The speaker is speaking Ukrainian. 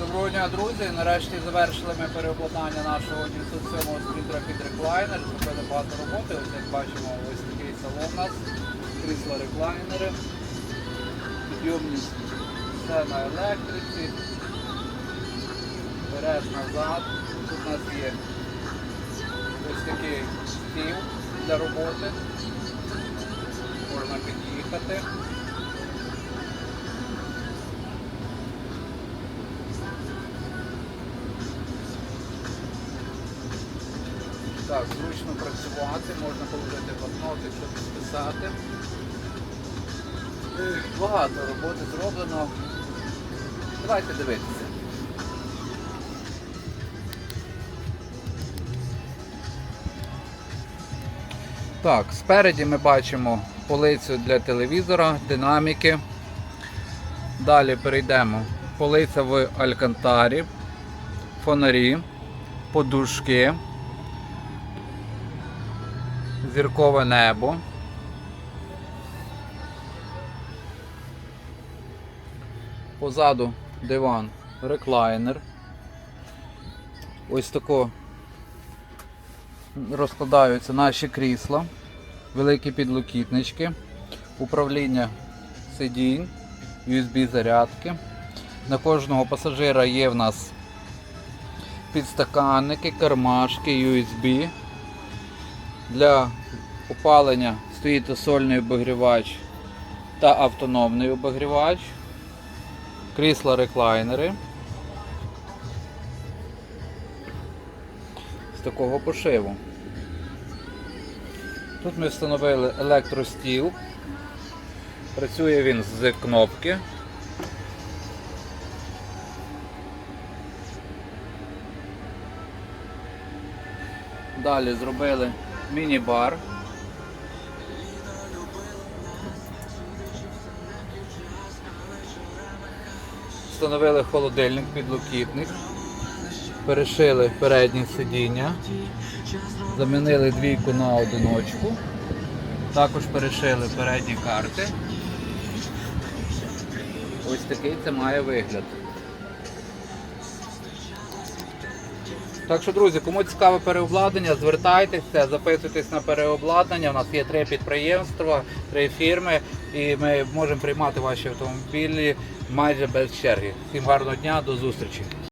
Доброго дня, друзі! Нарешті завершили ми переобладнання нашого 907 спринтера під реклайнер. Зробили багато роботи. Ось як бачимо, ось такий салон у нас. Крісла реклайнери. Підйомність все на електриці. Вперед, назад. Тут у нас є ось такий стіл для роботи. Можна під'їхати. Так, зручно працювати, можна положити блокноти, щось писати. Багато роботи зроблено. Давайте дивитися. Так, спереді ми бачимо полицю для телевізора, динаміки. Далі перейдемо. Полиця в алькантарі, фонарі, подушки зіркове небо. Позаду диван реклайнер. Ось тако розкладаються наші крісла, великі підлокітнички, управління сидінь, USB зарядки. На кожного пасажира є в нас підстаканники, кармашки, USB. Для опалення стоїть сольний обігрівач та автономний обігрівач, крісла реклайнери з такого пошиву. Тут ми встановили електростіл. Працює він з кнопки. Далі зробили міні-бар. Встановили холодильник, підлокітник, перешили переднє сидіння, замінили двійку на одиночку, також перешили передні карти. Ось такий це має вигляд. Так що, друзі, кому цікаве переобладнання, звертайтеся, записуйтесь на переобладнання. У нас є три підприємства, три фірми, і ми можемо приймати ваші автомобілі майже без черги. Всім гарного дня, до зустрічі!